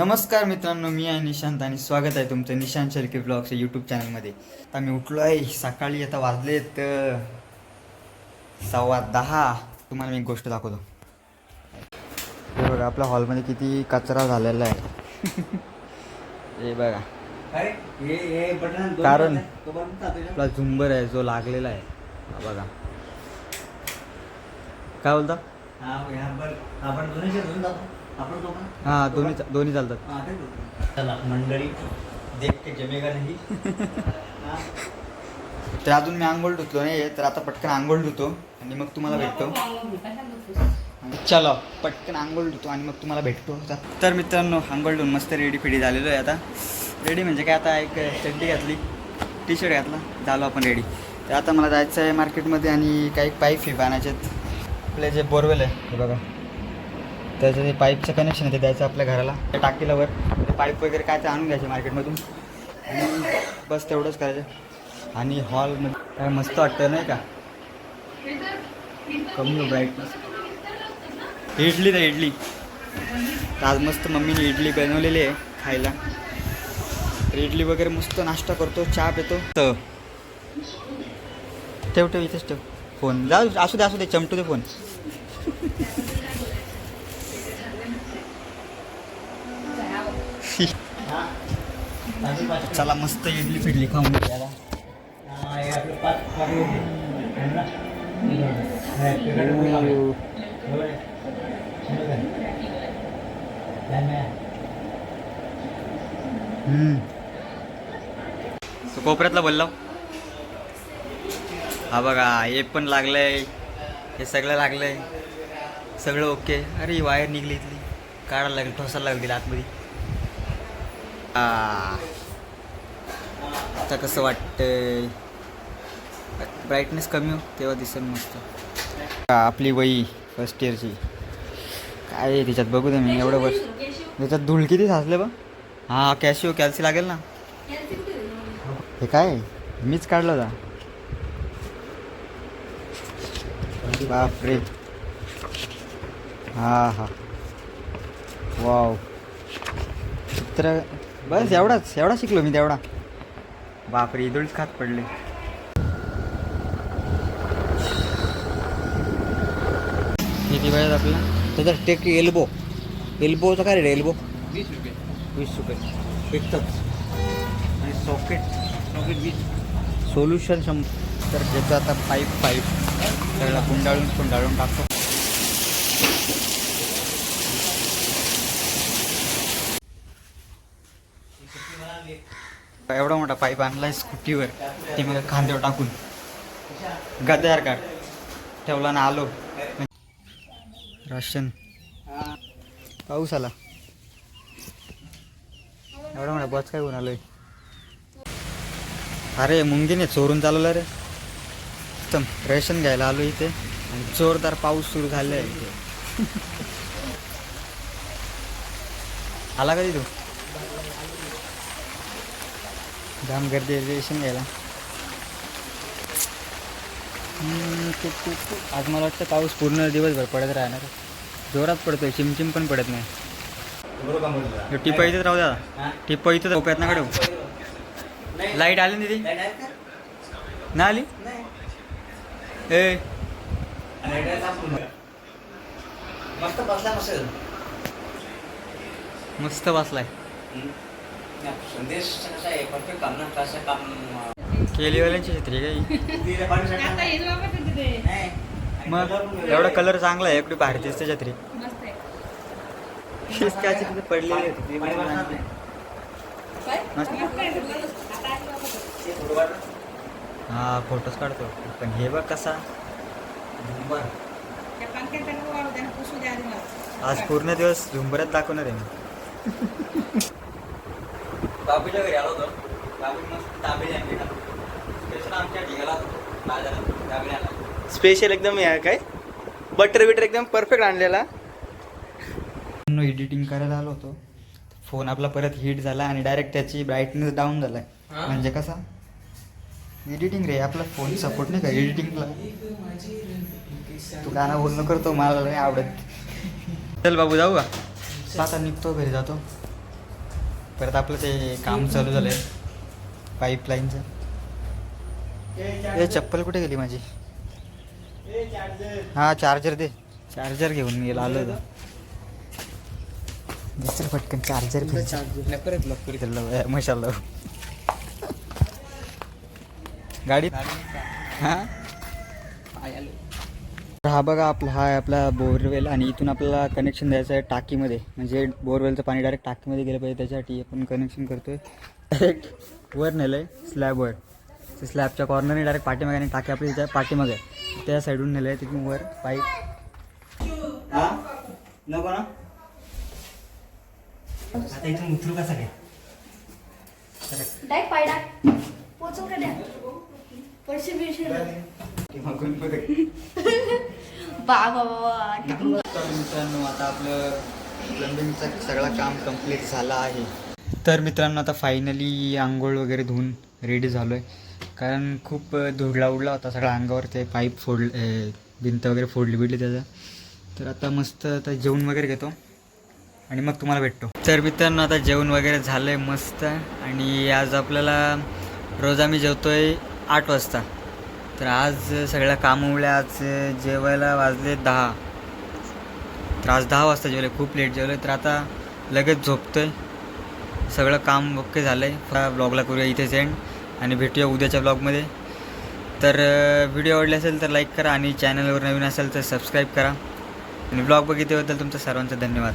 नमस्कार मित्रांनो मी आहे निशांत आणि स्वागत आहे तुमचं निशांत शेळके ब्लॉग्स यूट्यूब चॅनलमध्ये आम्ही उठलो आहे सकाळी आता वाजलेत सव्वा दहा. तुम्हाला मी एक गोष्ट दाखवतो. हे बघा आपल्या हॉलमध्ये किती कचरा झालेला आहे. हे बघा. कारण आपला झुंबर आहे जो लागलेला आहे. बघा. काय बोलता? हां दोन्ही दोन्ही चालतात. चला मंडळी देख के जमेगा नाही. तर अजून मी आंघोळ धुतलो नाही तर आता पटकन आंघोळ धुतो आणि मग तुम्हाला भेटतो. चलो पटकन आंघोळ धुतो आणि मग तुम्हाला भेटतो. तर मित्रांनो आंघोळ धुवून मस्त रेडी फिडी झालेलो आहे आता. रेडी म्हणजे काय आता एक चड्डी घातली टी शर्ट घातला झालो आपण रेडी. तर आता मला जायचं आहे मार्केटमध्ये आणि काही पाईप फी आणायचे आपले जे बोरवेल आहे हे बघा. त्याचं जे पाईपचं कनेक्शन आहे ते द्यायचं आपल्या घराला. त्या टाकीला वर ते पाईप वगैरे काय ते आणून घ्यायचे मार्केटमधून. आणि बस तेवढंच करायचं. आणि हॉलमध्ये काय मस्त वाटतं नाही का? कमी ब्राईटनेस इडली तर इडली. आज मस्त मम्मीने इडली बनवलेली आहे खायला. तर इडली वगैरे मस्त नाश्ता करतो चहा पितो. तर ठेव ठेव इथेच ठेव. फोन. जा असू दे असू दे चमटू दे फोन. चला मस्त इडली फिडली खाऊन घ्यायला. तो कोपऱ्यातला बोलला? हा बघा हे पण लागलंय. हे सगळं लागलंय. सगळं ओके. अरे वायर निघली इथली. काढायला लागली ठोसायला लागली आतमध्ये. आता कसं वाटतं ब्राईटनेस कमी हो तेव्हा दिसेल मस्त. आपली वही फर्स्ट इयरची काय त्याच्यात बघू दे मी एवढं वर्ष. त्याच्यात धूळ किती साचले बा? हां कॅशिओ कॅल्सी लागेल ना. हे काय मीच काढलं होता. बापरे. हा हा. वाव. चित्र बस एवढाच एवढा शिकलो मी तेवढा. बापरे इदुळीच खात पडले. किती वेळात आपला त्याचा टेक एल्बो. एल्बोचा काय रेट एल्बो? वीस रुपये. वीस रुपये एकच आणि सॉकेट सॉकेट वीस. सोल्युशन शंभर. तर ज्याचं आता पाईप पाईप. त्याला गुंडाळून गुंडाळून टाकतो. एवढा मोठा पाईप आणलाय स्कूटीवर. ते मग खांद्यावर टाकून. गद्यार काढ ठेवला ना आलो. राशन. पाऊस आला. एवढा मोठा बस काय होऊन आलोय अरे मुंगीने चोरून चालवलं रे. उत्तम रेशन घ्यायला आलो इथे. आणि जोरदार पाऊस सुरू झालाय. आला कधी तू जाम गर्दी रेशन घ्यायला. आज मला वाटतं पाऊस पूर्ण दिवसभर पडत राहणार. जोरात पडतोय चिमचिम पण पडत नाही. टिपा इथेच राहू द्या. टिपा इथं झोप्यात ना कडे लाइट आली ना तिथे ना आली? ए. मस्त बसला नसेल मस्त बसलाय. संदेश कसा आहे परफेक्ट काम ना कसं काम केलीवाल्यांची छत्री काही मग एवढा कलर चांगला आहे एवढी भारी दिसते छत्री? पडलेली होती. हा फोटोज काढतो. पण हे बघ कसा. आज पूर्ण दिवस झुंबऱ्यात दाखवणार आहे मी. बाबूच्या घरी आलो होतो. बाबू मस्त दाबेली आणली ना. स्पेशल आमच्या बाजारात आणला स्पेशल एकदम हे काय? बटर बिटर एकदम परफेक्ट आणलेला. एडिटिंग करायला आलो होतो. फोन आपला परत हिट झाला आणि डायरेक्ट त्याची ब्राईटनेस डाऊन झालाय? म्हणजे कसा? एडिटिंग रे आपला फोन सपोर्ट नाही का एडिटिंगला तू गाणं बोलणं करतो मला नाही आवडत. चल बाबू जाऊ का? आता निघतो घरी जातो. परत आपलं ते काम चालू झालंय. पाईपलाईनचं ए चप्पल कुठे गेली माझी? हा चार्जर दे. चार्जर घेऊन मी आलो होतं दुसरं पटकन चार्जर परत लवकर मशाल मशाला गाडी हा? हा बघा आपला हा आहे आपला बोरवेल आणि इथून आपल्याला कनेक्शन द्यायचं आहे टाकीमध्ये. म्हणजे बोरवेलचं पाणी डायरेक्ट टाकीमध्ये गेलं पाहिजे त्याच्यासाठी आपण कनेक्शन करतोय. डायरेक्ट वर नेलं आहे स्लॅबवर ते स्लॅबच्या कॉर्नरने डायरेक्ट पाठीमागे आणि टाकी आपली त्याच्या पाठीमागे. त्या साईडून नेलं आहे तिथून वर पाईप हा? नको ना? आता इथून उतरू कसा काय डायरेक्ट पाय टाक पोचव का द्या? पैसे बिशे. मित्रांनो आता आपलं प्लंबिंगचं सगळं काम कंप्लीट झालं आहे. तर मित्रांनो आता फायनली आंघोळ वगैरे धुवून रेडी झालो आहे कारण खूप धुडला उडला होता सगळा अंगावर ते पाईप फोड भिंत वगैरे फोडली बिडली त्याचा. तर आता मस्त आता जेवण वगैरे घेतो आणि मग तुम्हाला भेटतो. तर मित्रांनो आता जेवण वगैरे झालं आहे मस्त आणि आज आपल्याला रोज आम्ही जेवतोय आठ वाजता. तर आज सगळ्या कामामुळे आज जेवायला वाजले दहा. तर आज दहा वाजता जेवले खूप लेट जेवले. तर आता लगेच झोपतोय. सगळं काम ओके झालं आहे ब्लॉगला करूया इथे एंड आणि भेटूया उद्याच्या ब्लॉगमध्ये तर व्हिडिओ आवडले असेल तर लाईक करा आणि चॅनलवर नवीन असेल तर सबस्क्राईब करा. आणि ब्लॉग बघितल्याबद्दल तुमचं सर्वांचं धन्यवाद.